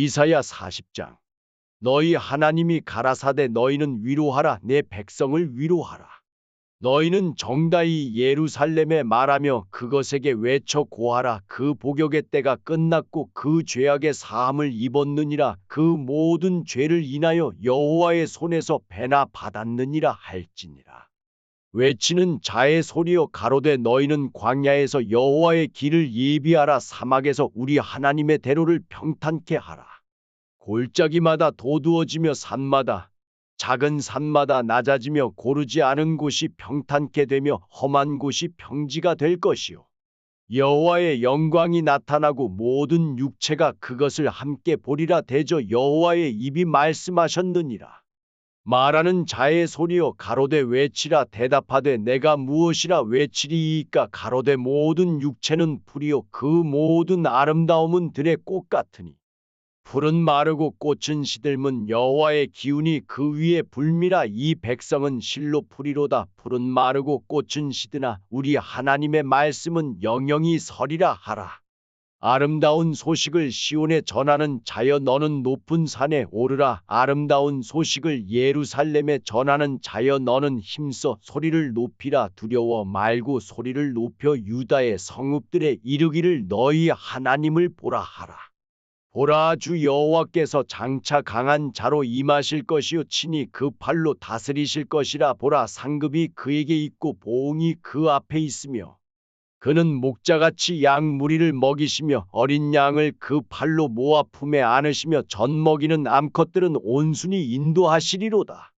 이사야 40장. 너희 하나님이 가라사대 너희는 위로하라. 내 백성을 위로하라. 너희는 정다이 예루살렘에 말하며 그것에게 외쳐 고하라. 그 복역의 때가 끝났고 그 죄악의 사함을 입었느니라. 그 모든 죄를 인하여 여호와의 손에서 배나 받았느니라 할지니라 외치는 자의 소리여 가로되 너희는 광야에서 여호와의 길을 예비하라 사막에서 우리 하나님의 대로를 평탄케 하라. 골짜기마다 도두어지며 산마다 작은 산마다 낮아지며 고르지 않은 곳이 평탄케 되며 험한 곳이 평지가 될 것이요. 여호와의 영광이 나타나고 모든 육체가 그것을 함께 보리라 대저 여호와의 입이 말씀하셨느니라 말하는 자의 소리여 가로되 외치라 대답하되 내가 무엇이라 외치리이까? 가로되 모든 육체는 풀이요 그 모든 아름다움은 들의 꽃 같으니. 풀은 마르고 꽃은 시들문 여호와의 기운이 그 위에 불미라 이 백성은 실로 풀이로다. 풀은 마르고 꽃은 시드나 우리 하나님의 말씀은 영영이 서리라 하라 아름다운 소식을 시온에 전하는 자여 너는 높은 산에 오르라. 아름다운 소식을 예루살렘에 전하는 자여 너는 힘써 소리를 높이라. 두려워 말고 소리를 높여 유다의 성읍들에 이르기를 너희 하나님을 보라 하라. 보라 주 여호와께서 장차 강한 자로 임하실 것이요 친히 그 팔로 다스리실 것이라 보라. 상급이 그에게 있고 보응이 그 앞에 있으며 그는 목자같이 양 무리를 먹이시며 어린 양을 그 팔로 모아 품에 안으시며 젖 먹이는 암컷들은 온순히 인도하시리로다.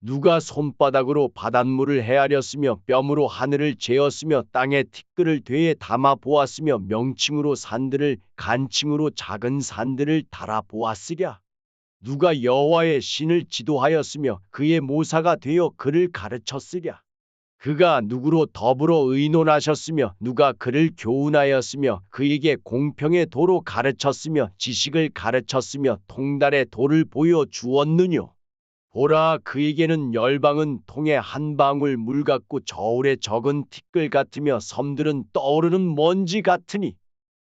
누가 손바닥으로 바닷물을 헤아렸으며 뼘으로 하늘을 재었으며 땅의 티끌을 되에 담아 보았으며 명칭으로 산들을 간칭으로 작은 산들을 달아 보았으랴. 누가 여호와의 신을 지도하였으며 그의 모사가 되어 그를 가르쳤으랴. 그가 누구로 더불어 의논하셨으며 누가 그를 교훈하였으며 그에게 공평의 도로 가르쳤으며 지식을 가르쳤으며 통달의 도를 보여 주었느뇨. 보라 그에게는 열방은 통에 한 방울 물 같고 저울에 적은 티끌 같으며 섬들은 떠오르는 먼지 같으니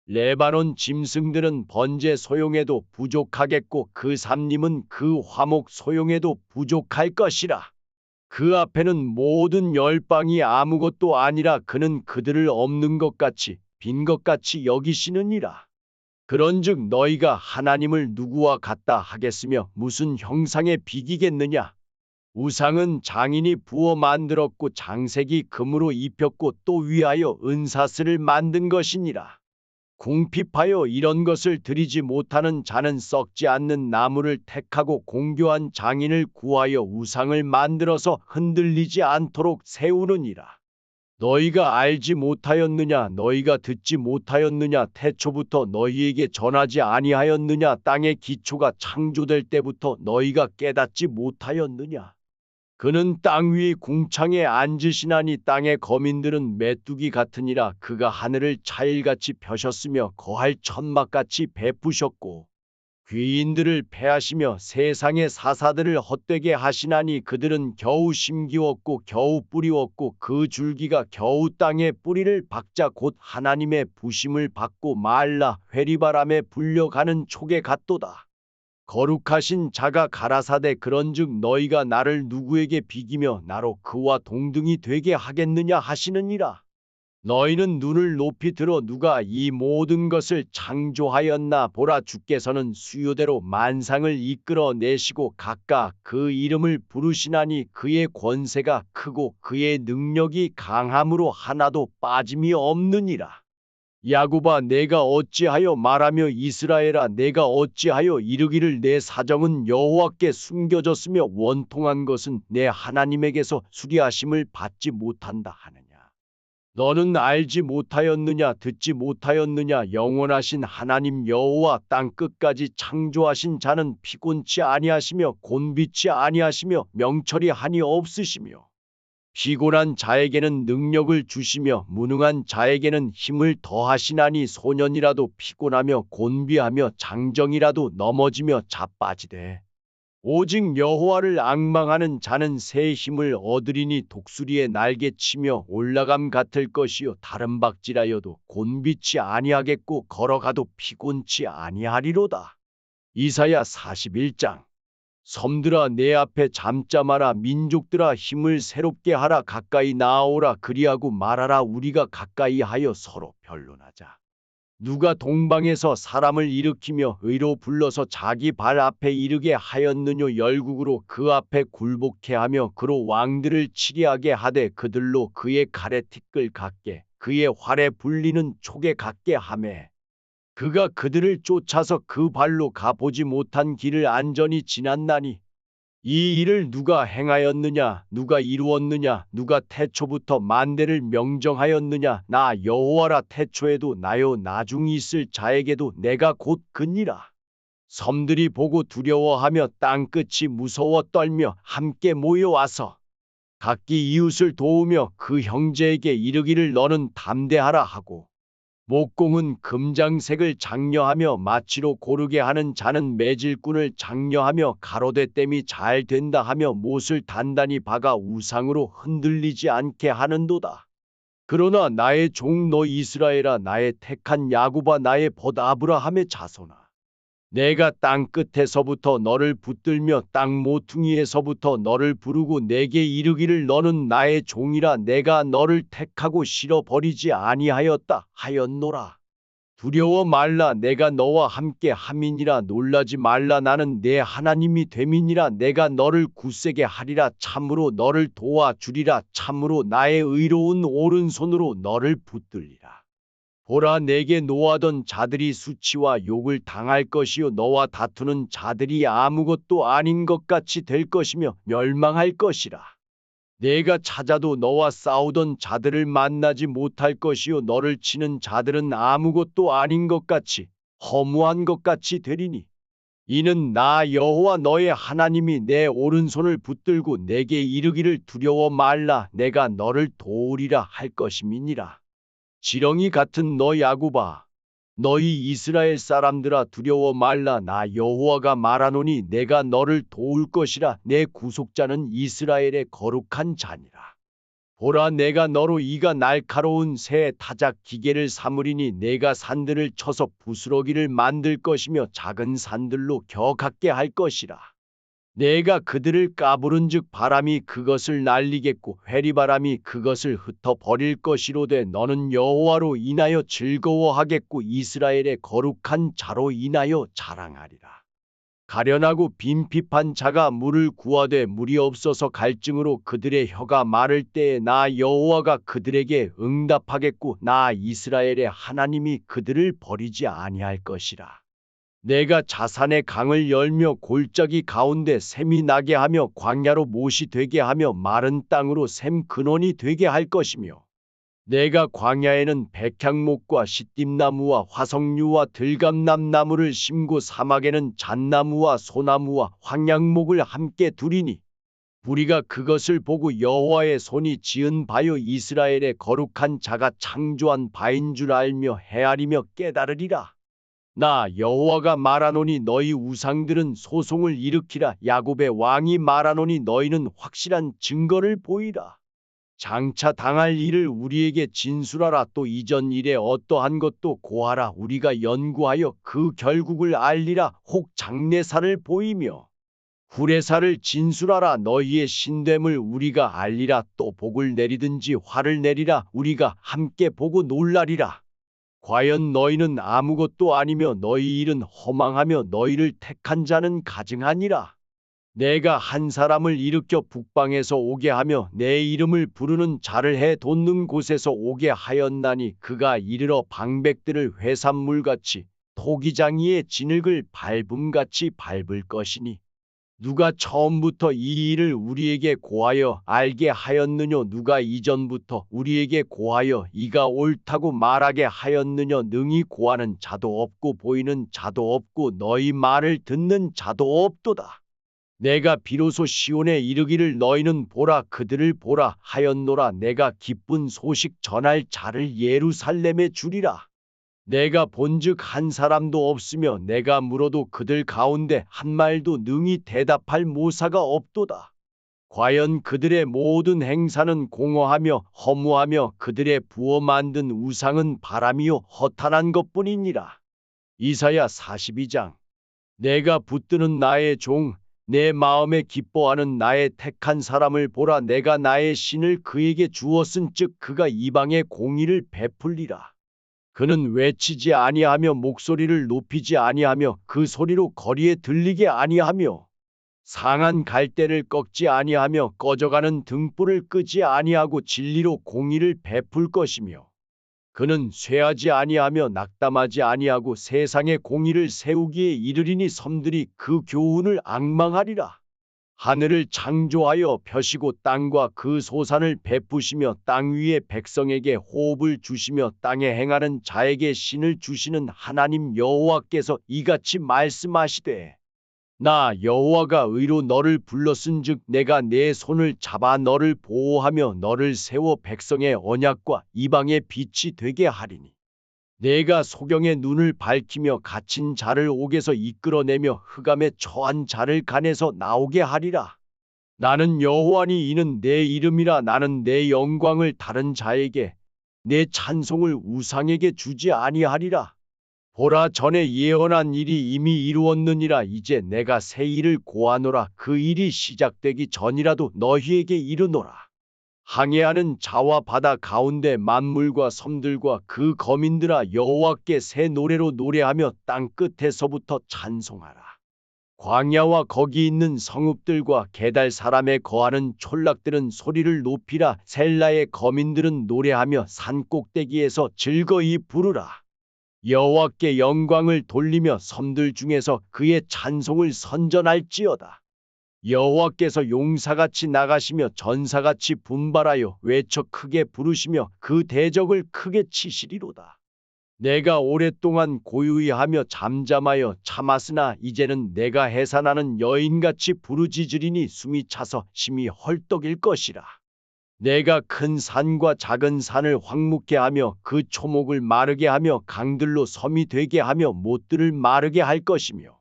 레바논 짐승들은 번제 소용에도 부족하겠고 그 삼림은 그 화목 소용에도 부족할 것이라. 그 앞에는 모든 열방이 아무것도 아니라 그는 그들을 없는 것 같이 빈 것 같이 여기시느니라. 그런즉 너희가 하나님을 누구와 같다 하겠으며 무슨 형상에 비기겠느냐? 우상은 장인이 부어 만들었고 장색이 금으로 입혔고 또 위하여 은사슬을 만든 것이니라. 궁핍하여 이런 것을 드리지 못하는 자는 썩지 않는 나무를 택하고 공교한 장인을 구하여 우상을 만들어서 흔들리지 않도록 세우느니라. 너희가 알지 못하였느냐 너희가 듣지 못하였느냐 태초부터 너희에게 전하지 아니하였느냐 땅의 기초가 창조될 때부터 너희가 깨닫지 못하였느냐 그는 땅 위 궁창에 앉으시나니 땅의 거민들은 메뚜기 같으니라 그가 하늘을 차일같이 펴셨으며 거할 천막같이 베푸셨고 귀인들을 패하시며 세상의 사사들을 헛되게 하시나니 그들은 겨우 심기웠고 겨우 뿌리웠고 그 줄기가 겨우 땅에 뿌리를 박자 곧 하나님의 부심을 받고 말라 회리바람에 불려가는 촉에 같도다. 거룩하신 자가 가라사대 그런즉 너희가 나를 누구에게 비기며 나로 그와 동등이 되게 하겠느냐 하시느니라. 너희는 눈을 높이 들어 누가 이 모든 것을 창조하였나 보라 주께서는 수요대로 만상을 이끌어 내시고 각각 그 이름을 부르시나니 그의 권세가 크고 그의 능력이 강함으로 하나도 빠짐이 없느니라. 야곱아 내가 어찌하여 말하며 이스라엘아 내가 어찌하여 이르기를 내 사정은 여호와께 숨겨졌으며 원통한 것은 내 하나님에게서 수리하심을 받지 못한다 하느냐. 너는 알지 못하였느냐 듣지 못하였느냐 영원하신 하나님 여호와 땅 끝까지 창조하신 자는 피곤치 아니하시며 곤비치 아니하시며 명철이 한이 없으시며 피곤한 자에게는 능력을 주시며 무능한 자에게는 힘을 더하시나니 소년이라도 피곤하며 곤비하며 장정이라도 넘어지며 자빠지되 오직 여호와를 앙망하는 자는 새 힘을 얻으리니 독수리의 날개 치며 올라감 같을 것이요 다른 박질하여도 곤비치 아니하겠고 걸어가도 피곤치 아니하리로다. 이사야 41장 섬들아 내 앞에 잠자 마라. 민족들아 힘을 새롭게 하라. 가까이 나아오라. 그리하고 말하라. 우리가 가까이 하여 서로 변론하자. 누가 동방에서 사람을 일으키며 의로 불러서 자기 발 앞에 이르게 하였느뇨? 열국으로 그 앞에 굴복해 하며 그로 왕들을 치리하게 하되 그들로 그의 칼에 티끌 같게 그의 활에 불리는 촉에 같게 하매 그가 그들을 쫓아서 그 발로 가보지 못한 길을 안전히 지났나니 이 일을 누가 행하였느냐 누가 이루었느냐 누가 태초부터 만대를 명정하였느냐 나 여호와라 태초에도 나요 나중이 있을 자에게도 내가 곧 그니라. 섬들이 보고 두려워하며 땅끝이 무서워 떨며 함께 모여와서 각기 이웃을 도우며 그 형제에게 이르기를 너는 담대하라 하고 목공은 금장색을 장려하며 마치로 고르게 하는 자는 매질꾼을 장려하며 가로대 땜이 잘 된다 하며 못을 단단히 박아 우상으로 흔들리지 않게 하는도다. 그러나 나의 종 너 이스라엘아 나의 택한 야구바 나의 벗 아브라함의 자손아 내가 땅 끝에서부터 너를 붙들며 땅 모퉁이에서부터 너를 부르고 내게 이르기를 너는 나의 종이라 내가 너를 택하고 실어 버리지 아니하였다 하였노라. 두려워 말라. 내가 너와 함께 함이니라. 놀라지 말라. 나는 내 하나님이 됨이니라. 내가 너를 굳세게 하리라. 참으로 너를 도와주리라. 참으로 나의 의로운 오른손으로 너를 붙들리라. 보라 내게 노하던 자들이 수치와 욕을 당할 것이요 너와 다투는 자들이 아무것도 아닌 것 같이 될 것이며 멸망할 것이라. 내가 찾아도 너와 싸우던 자들을 만나지 못할 것이요 너를 치는 자들은 아무것도 아닌 것 같이 허무한 것 같이 되리니 이는 나 여호와 너의 하나님이 내 오른손을 붙들고 내게 이르기를 두려워 말라 내가 너를 도우리라 할 것임이니라. 지렁이 같은 너 야구바 너희 이스라엘 사람들아 두려워 말라. 나 여호와가 말하노니 내가 너를 도울 것이라. 내 구속자는 이스라엘의 거룩한 자니라. 보라 내가 너로 이가 날카로운 새 타작 기계를 삼으리니 내가 산들을 쳐서 부스러기를 만들 것이며 작은 산들로 격하게 할 것이라 내가 그들을 까부른즉 바람이 그것을 날리겠고 회리바람이 그것을 흩어 버릴 것이로되 너는 여호와로 인하여 즐거워하겠고 이스라엘의 거룩한 자로 인하여 자랑하리라. 가련하고 빈핍한 자가 물을 구하되 물이 없어서 갈증으로 그들의 혀가 마를 때에 나 여호와가 그들에게 응답하겠고 나 이스라엘의 하나님이 그들을 버리지 아니할 것이라. 내가 자산의 강을 열며 골짜기 가운데 샘이 나게 하며 광야로 못이 되게 하며 마른 땅으로 샘 근원이 되게 할 것이며 내가 광야에는 백향목과 시띠나무와 화석류와 들감남나무를 심고 사막에는 잣나무와 소나무와 황양목을 함께 두리니 우리가 그것을 보고 여호와의 손이 지은 바요 이스라엘의 거룩한 자가 창조한 바인 줄 알며 헤아리며 깨달으리라. 나 여호와가 말하노니 너희 우상들은 소송을 일으키라. 야곱의 왕이 말하노니 너희는 확실한 증거를 보이라. 장차 당할 일을 우리에게 진술하라. 또 이전 일에 어떠한 것도 고하라. 우리가 연구하여 그 결국을 알리라. 혹 장례사를 보이며 후레사를 진술하라. 너희의 신됨을 우리가 알리라. 또 복을 내리든지 화를 내리라. 우리가 함께 보고 놀라리라 과연 너희는 아무것도 아니며 너희 일은 허망하며 너희를 택한 자는 가증하니라. 내가 한 사람을 일으켜 북방에서 오게 하며 내 이름을 부르는 자를 해 돋는 곳에서 오게 하였나니 그가 이르러 방백들을 회산물같이 토기장이의 진흙을 밟음같이 밟을 것이니 누가 처음부터 이 일을 우리에게 고하여 알게 하였느뇨? 누가 이전부터 우리에게 고하여 이가 옳다고 말하게 하였느뇨? 능히 고하는 자도 없고 보이는 자도 없고 너희 말을 듣는 자도 없도다. 내가 비로소 시온에 이르기를 너희는 보라 그들을 보라 하였노라. 내가 기쁜 소식 전할 자를 예루살렘에 주리라 내가 본즉 한 사람도 없으며 내가 물어도 그들 가운데 한 말도 능히 대답할 모사가 없도다. 과연 그들의 모든 행사는 공허하며 허무하며 그들의 부어 만든 우상은 바람이요 허탄한 것뿐이니라. 이사야 42장 내가 붙드는 나의 종, 내 마음에 기뻐하는 나의 택한 사람을 보라 내가 나의 신을 그에게 주었은 즉 그가 이방의 공의를 베풀리라. 그는 외치지 아니하며 목소리를 높이지 아니하며 그 소리로 거리에 들리게 아니하며 상한 갈대를 꺾지 아니하며 꺼져가는 등불을 끄지 아니하고 진리로 공의를 베풀 것이며 그는 쇠하지 아니하며 낙담하지 아니하고 세상의 공의를 세우기에 이르리니 섬들이 그 교훈을 앙망하리라. 하늘을 창조하여 펴시고 땅과 그 소산을 베푸시며 땅 위의 백성에게 호흡을 주시며 땅에 행하는 자에게 신을 주시는 하나님 여호와께서 이같이 말씀하시되 나 여호와가 의로 너를 불렀은즉 내가 내 손을 잡아 너를 보호하며 너를 세워 백성의 언약과 이방의 빛이 되게 하리니 내가 소경의 눈을 밝히며 갇힌 자를 옥에서 이끌어내며 흑암에 처한 자를 간에서 나오게 하리라. 나는 여호와니 이는 내 이름이라 나는 내 영광을 다른 자에게 내 찬송을 우상에게 주지 아니하리라. 보라 전에 예언한 일이 이미 이루었느니라 이제 내가 새 일을 고하노라 그 일이 시작되기 전이라도 너희에게 이르노라. 항해하는 자와 바다 가운데 만물과 섬들과 그 거민들아 여호와께 새 노래로 노래하며 땅 끝에서부터 찬송하라. 광야와 거기 있는 성읍들과 게달 사람에 거하는 촌락들은 소리를 높이라 셀라의 거민들은 노래하며 산 꼭대기에서 즐거이 부르라. 여호와께 영광을 돌리며 섬들 중에서 그의 찬송을 선전할지어다. 여호와께서 용사같이 나가시며 전사같이 분발하여 외쳐 크게 부르시며 그 대적을 크게 치시리로다. 내가 오랫동안 고요히 하며 잠잠하여 참았으나 이제는 내가 해산하는 여인같이 부르짖으리니 숨이 차서 심히 헐떡일 것이라. 내가 큰 산과 작은 산을 황묵게 하며 그 초목을 마르게 하며 강들로 섬이 되게 하며 못들을 마르게 할 것이며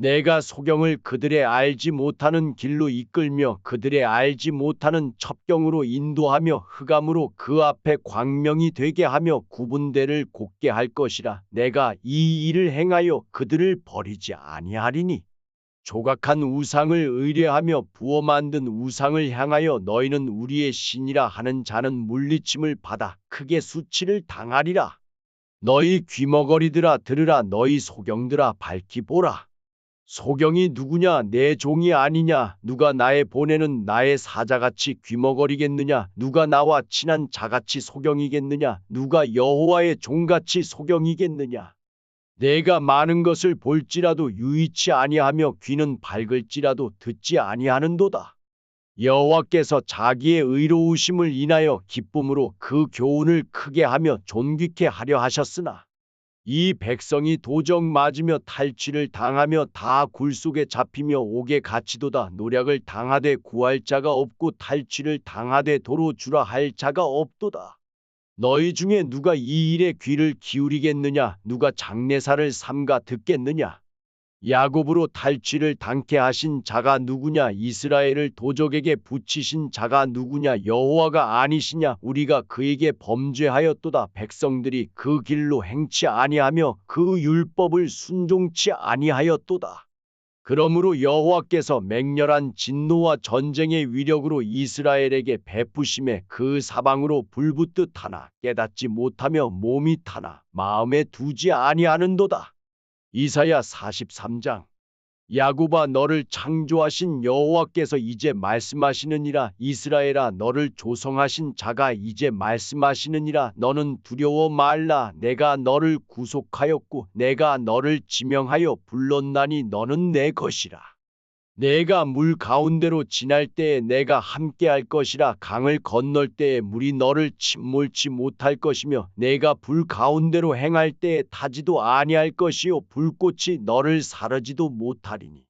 내가 소경을 그들의 알지 못하는 길로 이끌며 그들의 알지 못하는 첩경으로 인도하며 흑암으로 그 앞에 광명이 되게 하며 구분대를 곱게 할 것이라 내가 이 일을 행하여 그들을 버리지 아니하리니 조각한 우상을 의뢰하며 부어 만든 우상을 향하여 너희는 우리의 신이라 하는 자는 물리침을 받아 크게 수치를 당하리라. 너희 귀머거리들아 들으라 너희 소경들아 밝히 보라. 소경이 누구냐 내 종이 아니냐 누가 나의 보내는 나의 사자같이 귀머거리겠느냐 누가 나와 친한 자같이 소경이겠느냐 누가 여호와의 종같이 소경이겠느냐 내가 많은 것을 볼지라도 유의치 아니하며 귀는 밝을지라도 듣지 아니하는도다. 여호와께서 자기의 의로우심을 인하여 기쁨으로 그 교훈을 크게 하며 존귀케 하려 하셨으나 이 백성이 도적 맞으며 탈취를 당하며 다 굴 속에 잡히며 옥에 갇히도다 노략을 당하되 구할 자가 없고 탈취를 당하되 도로 주라 할 자가 없도다. 너희 중에 누가 이 일에 귀를 기울이겠느냐? 누가 장례사를 삼가 듣겠느냐? 야곱으로 탈취를 당케 하신 자가 누구냐? 이스라엘을 도적에게 붙이신 자가 누구냐? 여호와가 아니시냐? 우리가 그에게 범죄하였도다. 백성들이 그 길로 행치 아니하며 그 율법을 순종치 아니하였도다. 그러므로 여호와께서 맹렬한 진노와 전쟁의 위력으로 이스라엘에게 베푸심에 그 사방으로 불붙듯 하나 깨닫지 못하며 몸이 타나 마음에 두지 아니하는도다. 이사야 43장. 야곱아 너를 창조하신 여호와께서 이제 말씀하시느니라. 이스라엘아 너를 조성하신 자가 이제 말씀하시느니라. 너는 두려워 말라. 내가 너를 구속하였고 내가 너를 지명하여 불렀나니 너는 내 것이라 내가 물 가운데로 지날 때에 내가 함께할 것이라 강을 건널 때에 물이 너를 침몰치 못할 것이며 내가 불 가운데로 행할 때에 타지도 아니할 것이요 불꽃이 너를 사르지도 못하리니.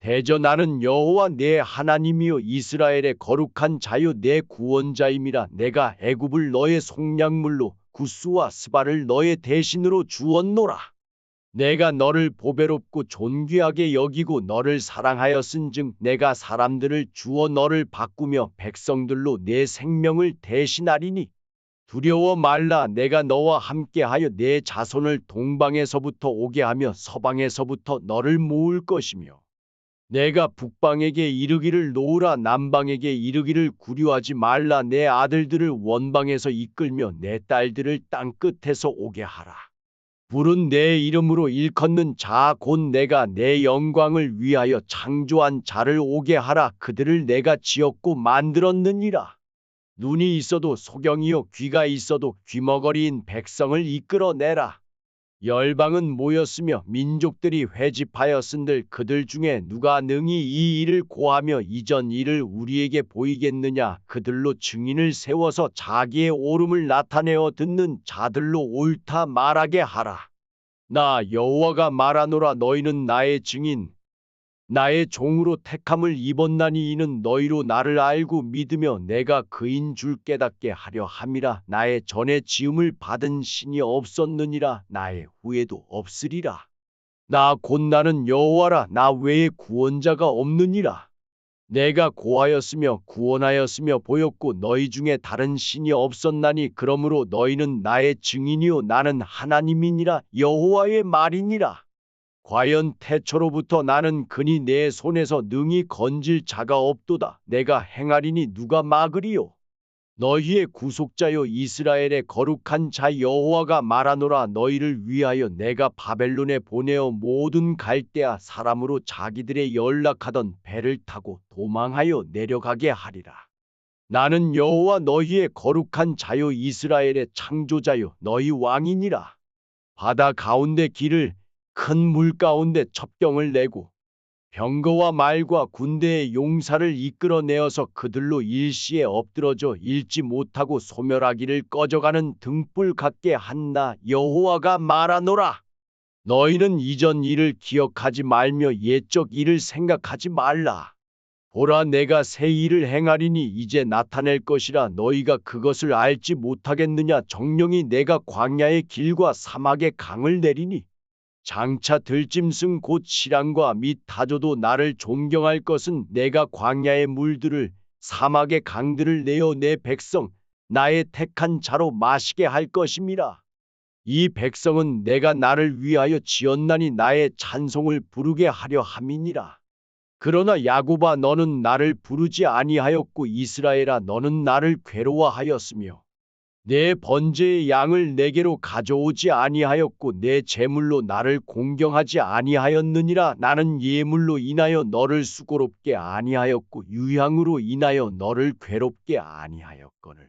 대저 나는 여호와 내 하나님이요 이스라엘의 거룩한 자요 내 구원자임이라 내가 애굽을 너의 속량물로 구스와 스바를 너의 대신으로 주었노라 내가 너를 보배롭고 존귀하게 여기고 너를 사랑하였은즉 내가 사람들을 주어 너를 바꾸며 백성들로 내 생명을 대신하리니. 두려워 말라. 내가 너와 함께하여 내 자손을 동방에서부터 오게 하며 서방에서부터 너를 모을 것이며. 내가 북방에게 이르기를 놓으라. 남방에게 이르기를 구류하지 말라. 내 아들들을 원방에서 이끌며 내 딸들을 땅 끝에서 오게 하라. 부른 내 이름으로 일컫는 자 곧 내가 내 영광을 위하여 창조한 자를 오게 하라 그들을 내가 지었고 만들었느니라. 눈이 있어도 소경이요 귀가 있어도 귀머거리인 백성을 이끌어내라. 열방은 모였으며 민족들이 회집하였은들 그들 중에 누가 능히 이 일을 고하며 이전 일을 우리에게 보이겠느냐 그들로 증인을 세워서 자기의 옳음을 나타내어 듣는 자들로 옳다 말하게 하라. 나 여호와가 말하노라 너희는 나의 증인 나의 종으로 택함을 입었나니 이는 너희로 나를 알고 믿으며 내가 그인 줄 깨닫게 하려 함이라. 나의 전에 지음을 받은 신이 없었느니라. 나의 후에도 없으리라. 나 곧 나는 여호와라. 나 외에 구원자가 없느니라. 내가 고하였으며 구원하였으며 보였고 너희 중에 다른 신이 없었나니 그러므로 너희는 나의 증인이요. 나는 하나님이니라. 여호와의 말이니라 과연 태초로부터 나는 그니 내 손에서 능히 건질 자가 없도다. 내가 행하리니 누가 막으리요? 너희의 구속자여 이스라엘의 거룩한 자 여호와가 말하노라 너희를 위하여 내가 바벨론에 보내어 모든 갈대아 사람으로 자기들의 연락하던 배를 타고 도망하여 내려가게 하리라. 나는 여호와 너희의 거룩한 자요 이스라엘의 창조자요 너희 왕이니라. 바다 가운데 길을 큰 물 가운데 첩경을 내고 병거와 말과 군대의 용사를 이끌어내어서 그들로 일시에 엎드러져 읽지 못하고 소멸하기를 꺼져가는 등불 같게 한나 여호와가 말하노라. 너희는 이전 일을 기억하지 말며 옛적 일을 생각하지 말라. 보라 내가 새 일을 행하리니 이제 나타낼 것이라 너희가 그것을 알지 못하겠느냐 정령이 내가 광야의 길과 사막의 강을 내리니 장차 들짐승 곧 시랑과 및 타조도 나를 존경할 것은 내가 광야의 물들을 사막의 강들을 내어 내 백성 나의 택한 자로 마시게 할 것임이라. 이 백성은 내가 나를 위하여 지었나니 나의 찬송을 부르게 하려 함이니라. 그러나 야곱아 너는 나를 부르지 아니하였고 이스라엘아 너는 나를 괴로워하였으며 내 번제의 양을 내게로 가져오지 아니하였고 내 제물로 나를 공경하지 아니하였느니라. 나는 예물로 인하여 너를 수고롭게 아니하였고 유향으로 인하여 너를 괴롭게 아니하였거늘.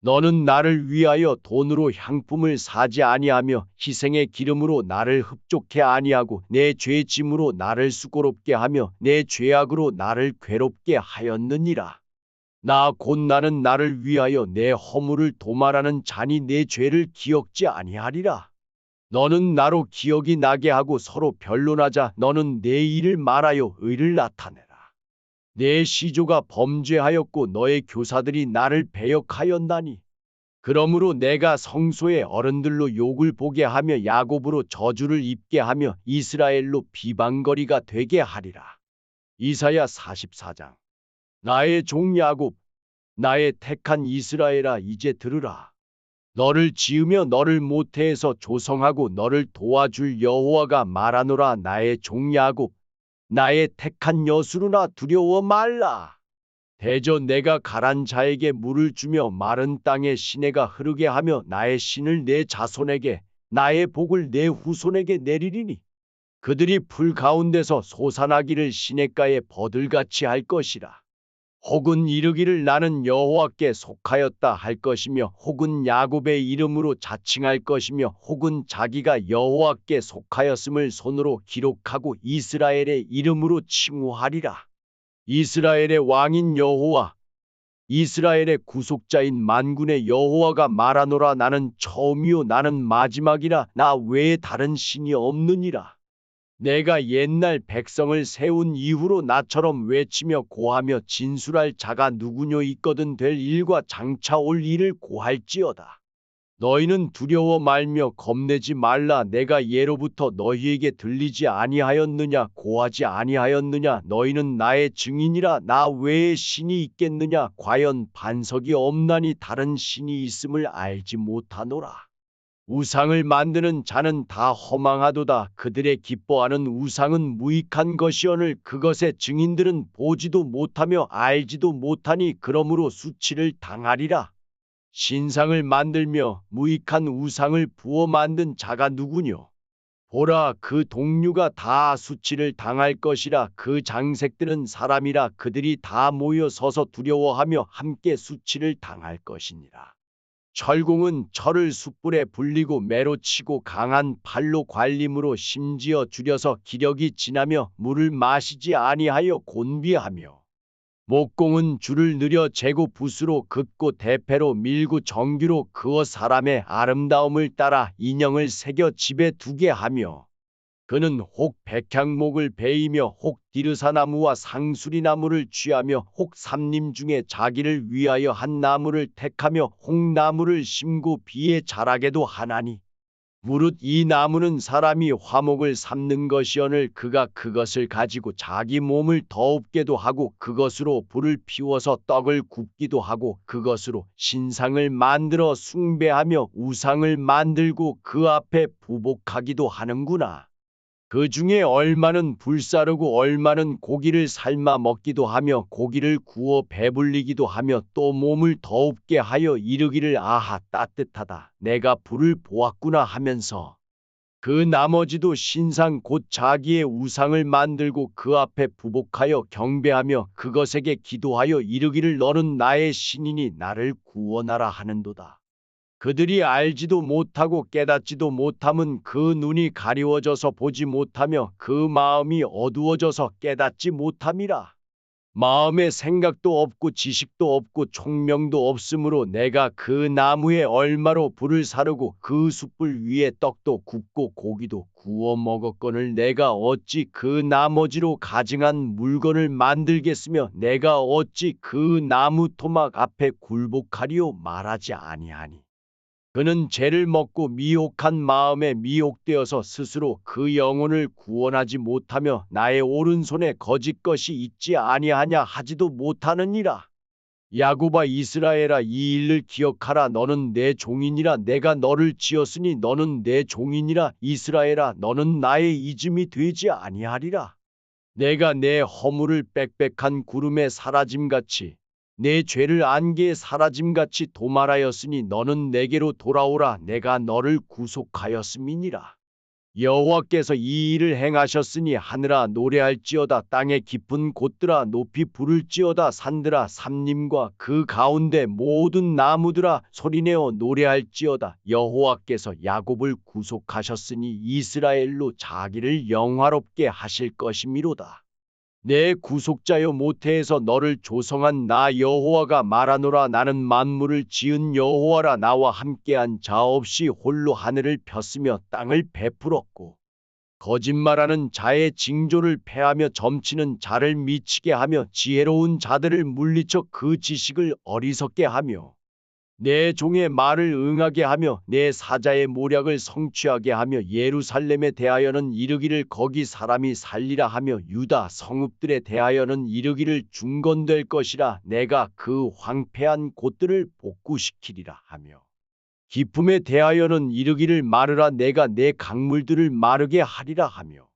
너는 나를 위하여 돈으로 향품을 사지 아니하며 희생의 기름으로 나를 흡족해 아니하고 내 죄짐으로 나를 수고롭게 하며 내 죄악으로 나를 괴롭게 하였느니라 나 곧 나는 나를 위하여 내 허물을 도말하는 자니 내 죄를 기억지 아니하리라. 너는 나로 기억이 나게 하고 서로 변론하자 너는 내 일을 말하여 의를 나타내라. 내 시조가 범죄하였고 너의 교사들이 나를 배역하였나니. 그러므로 내가 성소의 어른들로 욕을 보게 하며 야곱으로 저주를 입게 하며 이스라엘로 비방거리가 되게 하리라. 이사야 44장 나의 종 야곱, 나의 택한 이스라엘아 이제 들으라. 너를 지으며 너를 모태에서 조성하고 너를 도와줄 여호와가 말하노라 나의 종 야곱, 나의 택한 여수르나 두려워 말라. 대저 내가 가란 자에게 물을 주며 마른 땅에 시내가 흐르게 하며 나의 신을 내 자손에게 나의 복을 내 후손에게 내리리니 그들이 풀 가운데서 솟아나기를 시냇가에 버들같이 할 것이라. 혹은 이르기를 나는 여호와께 속하였다 할 것이며 혹은 야곱의 이름으로 자칭할 것이며 혹은 자기가 여호와께 속하였음을 손으로 기록하고 이스라엘의 이름으로 칭호하리라. 이스라엘의 왕인 여호와 이스라엘의 구속자인 만군의 여호와가 말하노라 나는 처음이요 나는 마지막이라 나 외에 다른 신이 없느니라. 내가 옛날 백성을 세운 이후로 나처럼 외치며 고하며 진술할 자가 누구뇨 있거든 될 일과 장차 올 일을 고할지어다. 너희는 두려워 말며 겁내지 말라 내가 예로부터 너희에게 들리지 아니하였느냐 고하지 아니하였느냐 너희는 나의 증인이라 나 외에 신이 있겠느냐 과연 반석이 없나니 다른 신이 있음을 알지 못하노라 우상을 만드는 자는 다 허망하도다 그들의 기뻐하는 우상은 무익한 것이오늘 그것의 증인들은 보지도 못하며 알지도 못하니 그러므로 수치를 당하리라 신상을 만들며 무익한 우상을 부어 만든 자가 누구뇨? 보라 그 동류가 다 수치를 당할 것이라 그 장색들은 사람이라 그들이 다 모여 서서 두려워하며 함께 수치를 당할 것이니라. 철공은 철을 숯불에 불리고 매로 치고 강한 팔로 관림으로 심지어 줄여서 기력이 지나며 물을 마시지 아니하여 곤비하며 목공은 줄을 느려 재고 붓으로 긋고 대패로 밀고 정규로 그어 사람의 아름다움을 따라 인형을 새겨 집에 두게 하며 그는 혹 백향목을 베이며 혹 디르사나무와 상수리나무를 취하며 혹 삼림 중에 자기를 위하여 한 나무를 택하며 홍나무를 심고 비에 자라게도 하나니 무릇 이 나무는 사람이 화목을 삼는 것이오늘 그가 그것을 가지고 자기 몸을 더웁게도 하고 그것으로 불을 피워서 떡을 굽기도 하고 그것으로 신상을 만들어 숭배하며 우상을 만들고 그 앞에 부복하기도 하는구나. 그 중에 얼마는 불사르고 얼마는 고기를 삶아 먹기도 하며 고기를 구워 배불리기도 하며 또 몸을 더웁게 하여 이르기를 아하 따뜻하다 내가 불을 보았구나 하면서 그 나머지도 신상 곧 자기의 우상을 만들고 그 앞에 부복하여 경배하며 그것에게 기도하여 이르기를 너는 나의 신이니 나를 구원하라 하는도다. 그들이 알지도 못하고 깨닫지도 못함은 그 눈이 가리워져서 보지 못하며 그 마음이 어두워져서 깨닫지 못함이라. 마음에 생각도 없고 지식도 없고 총명도 없으므로 내가 그 나무에 얼마로 불을 사르고 그 숯불 위에 떡도 굽고 고기도 구워 먹었거늘 내가 어찌 그 나머지로 가증한 물건을 만들겠으며 내가 어찌 그 나무 토막 앞에 굴복하리요 말하지 아니하니. 그는 죄를 먹고 미혹한 마음에 미혹되어서 스스로 그 영혼을 구원하지 못하며 나의 오른손에 거짓 것이 있지 아니하냐 하지도 못하느니라. 야곱아 이스라엘아 이 일을 기억하라 너는 내 종이니라 내가 너를 지었으니 너는 내 종이니라 이스라엘아 너는 나의 이즘이 되지 아니하리라. 내가 내 허물을 빽빽한 구름에 사라짐같이 내 죄를 안개에 사라짐같이 도말하였으니 너는 내게로 돌아오라 내가 너를 구속하였음이니라. 여호와께서 이 일을 행하셨으니 하늘아 노래할지어다 땅의 깊은 곳들아 높이 부를지어다 산들아 삼림과 그 가운데 모든 나무들아 소리내어 노래할지어다 여호와께서 야곱을 구속하셨으니 이스라엘로 자기를 영화롭게 하실 것이미로다. 내 구속자여 모태에서 너를 조성한 나 여호와가 말하노라. 나는 만물을 지은 여호와라. 나와 함께한 자 없이 홀로 하늘을 폈으며 땅을 베풀었고 거짓말하는 자의 징조를 패하며 점치는 자를 미치게 하며 지혜로운 자들을 물리쳐 그 지식을 어리석게 하며 내 종의 말을 응하게 하며 내 사자의 모략을 성취하게 하며 예루살렘에 대하여는 이르기를 거기 사람이 살리라 하며 유다 성읍들에 대하여는 이르기를 중건될 것이라 내가 그 황폐한 곳들을 복구시키리라 하며 기품에 대하여는 이르기를 마르라 내가 내 강물들을 마르게 하리라 하며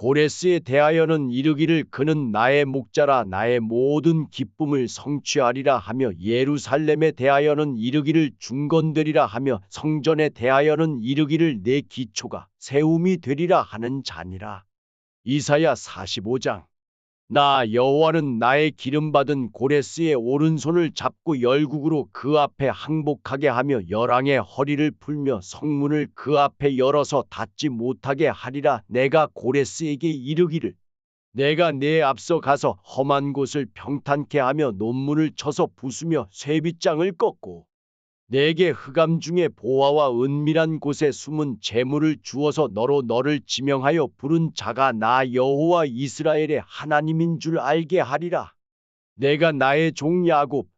고레스에 대하여는 이르기를 그는 나의 목자라 나의 모든 기쁨을 성취하리라 하며 예루살렘에 대하여는 이르기를 중건되리라 하며 성전에 대하여는 이르기를 내 기초가 세움이 되리라 하는 자니라. 이사야 45장 나 여호와는 나의 기름 받은 고레스의 오른손을 잡고 열국으로 그 앞에 항복하게 하며 열왕의 허리를 풀며 성문을 그 앞에 열어서 닫지 못하게 하리라. 내가 고레스에게 이르기를. 내가 내 앞서 가서 험한 곳을 평탄케 하며 논문을 쳐서 부수며 쇠빗장을 꺾고 내게 흑암 중에 보화와 은밀한 곳에 숨은 재물을 주어서 너로 너를 지명하여 부른 자가 나 여호와 이스라엘의 하나님인 줄 알게 하리라. 내가 나의 종 야곱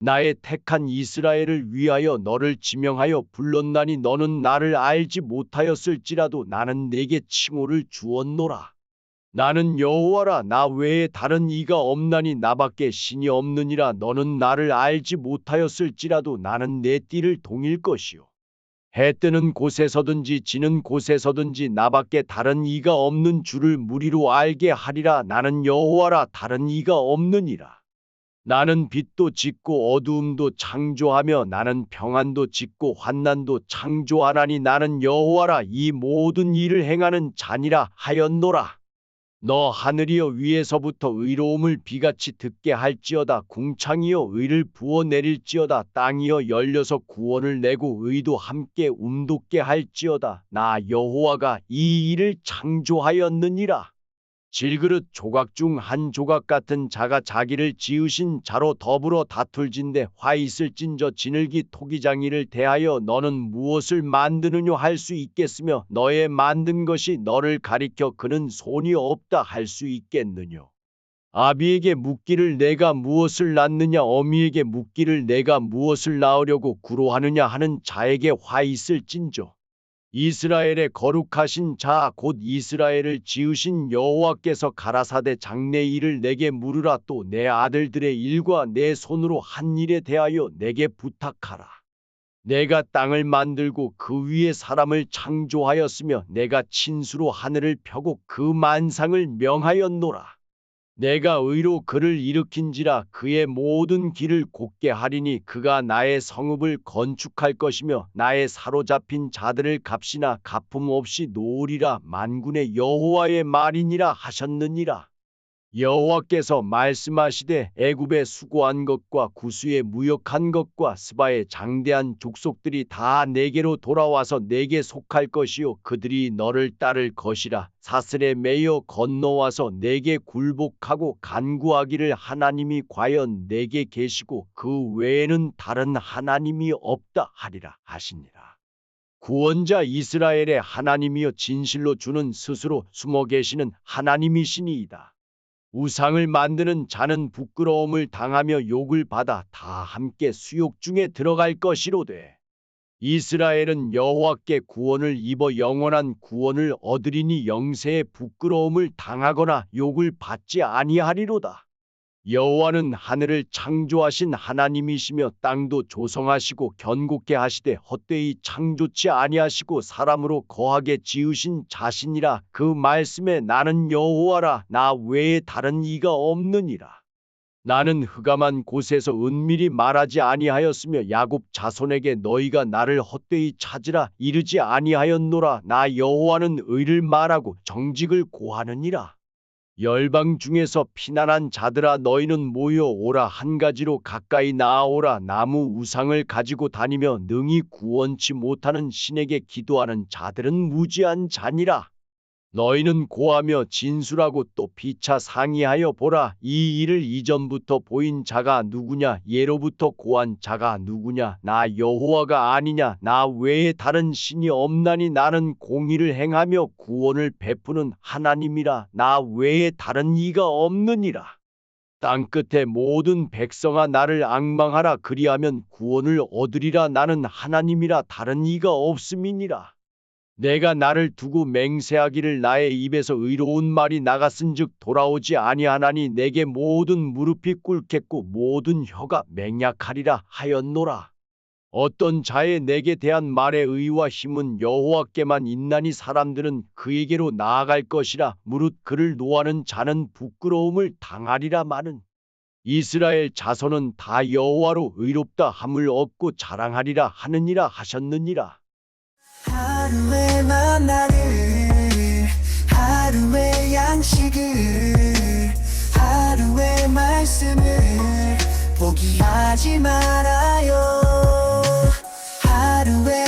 나의 택한 이스라엘을 위하여 너를 지명하여 불렀나니 너는 나를 알지 못하였을지라도 나는 내게 칭호를 주었노라. 나는 여호와라 나 외에 다른 이가 없나니 나밖에 신이 없느니라. 너는 나를 알지 못하였을지라도 나는 내 띠를 동일 것이요. 해 뜨는 곳에서든지 지는 곳에서든지 나밖에 다른 이가 없는 줄을 무리로 알게 하리라. 나는 여호와라 다른 이가 없느니라. 나는 빛도 짓고 어두움도 창조하며 나는 평안도 짓고 환난도 창조하나니 나는 여호와라 이 모든 일을 행하는 자니라 하였노라 너 하늘이여 위에서부터 의로움을 비같이 듣게 할지어다. 궁창이여 의를 부어 내릴지어다. 땅이여 열려서 구원을 내고 의도 함께 움돋게 할지어다. 나 여호와가 이 일을 창조하였느니라 질그릇 조각 중 한 조각 같은 자가 자기를 지으신 자로 더불어 다툴진대 화 있을진저 지늘기 토기장이를 대하여 너는 무엇을 만드느뇨 할수 있겠으며 너의 만든 것이 너를 가리켜 그는 손이 없다 할 수 있겠느뇨? 아비에게 묻기를 내가 무엇을 낳느냐 어미에게 묻기를 내가 무엇을 낳으려고 구로하느냐 하는 자에게 화 있을진저 이스라엘의 거룩하신 자 곧 이스라엘을 지으신 여호와께서 가라사대 장래 일을 내게 물으라 또 내 아들들의 일과 내 손으로 한 일에 대하여 내게 부탁하라. 내가 땅을 만들고 그 위에 사람을 창조하였으며 내가 친수로 하늘을 펴고 그 만상을 명하였노라. 내가 의로 그를 일으킨지라 그의 모든 길을 곧게 하리니 그가 나의 성읍을 건축할 것이며 나의 사로잡힌 자들을 값이나 갚음 없이 놓으리라 만군의 여호와의 말이니라 하셨느니라. 여호와께서 말씀하시되 애굽에 수고한 것과 구수에 무역한 것과 스바의 장대한 족속들이 다 내게로 돌아와서 내게 속할 것이요 그들이 너를 따를 것이라 사슬에 매여 건너와서 내게 굴복하고 간구하기를 하나님이 과연 내게 계시고 그 외에는 다른 하나님이 없다 하리라 하시니라. 구원자 이스라엘의 하나님이여 진실로 주는 스스로 숨어 계시는 하나님이시니이다. 우상을 만드는 자는 부끄러움을 당하며 욕을 받아 다 함께 수욕 중에 들어갈 것이로되 이스라엘은 여호와께 구원을 입어 영원한 구원을 얻으리니 영세의 부끄러움을 당하거나 욕을 받지 아니하리로다. 여호와는 하늘을 창조하신 하나님이시며 땅도 조성하시고 견고케 하시되 헛되이 창조치 아니하시고 사람으로 거하게 지으신 자신이라 그 말씀에 나는 여호와라 나 외에 다른 이가 없느니라. 나는 흑암한 곳에서 은밀히 말하지 아니하였으며 야곱 자손에게 너희가 나를 헛되이 찾으라 이르지 아니하였노라 나 여호와는 의를 말하고 정직을 고하느니라. 열방 중에서 피난한 자들아 너희는 모여 오라. 한 가지로 가까이 나아오라. 나무 우상을 가지고 다니며 능히 구원치 못하는 신에게 기도하는 자들은 무지한 자니라 너희는 고하며 진술하고 또 피차 상의하여 보라. 이 일을 이전부터 보인 자가 누구냐? 예로부터 고한 자가 누구냐? 나 여호와가 아니냐? 나 외에 다른 신이 없나니 나는 공의를 행하며 구원을 베푸는 하나님이라. 나 외에 다른 이가 없느니라. 땅 끝에 모든 백성아 나를 악망하라. 그리하면 구원을 얻으리라. 나는 하나님이라. 다른 이가 없음이니라 내가 나를 두고 맹세하기를 나의 입에서 의로운 말이 나갔은즉 돌아오지 아니하나니 내게 모든 무릎이 꿇겠고 모든 혀가 맹약하리라 하였노라. 어떤 자의 내게 대한 말의 의와 힘은 여호와께만 있나니 사람들은 그에게로 나아갈 것이라 무릇 그를 노하는 자는 부끄러움을 당하리라 마는 이스라엘 자손은 다 여호와로 의롭다 함을 얻고 자랑하리라 하느니라 하셨느니라. 하루에 만나를 하루에 양식을 하루의 말씀을 포기하지 말아요. 하루에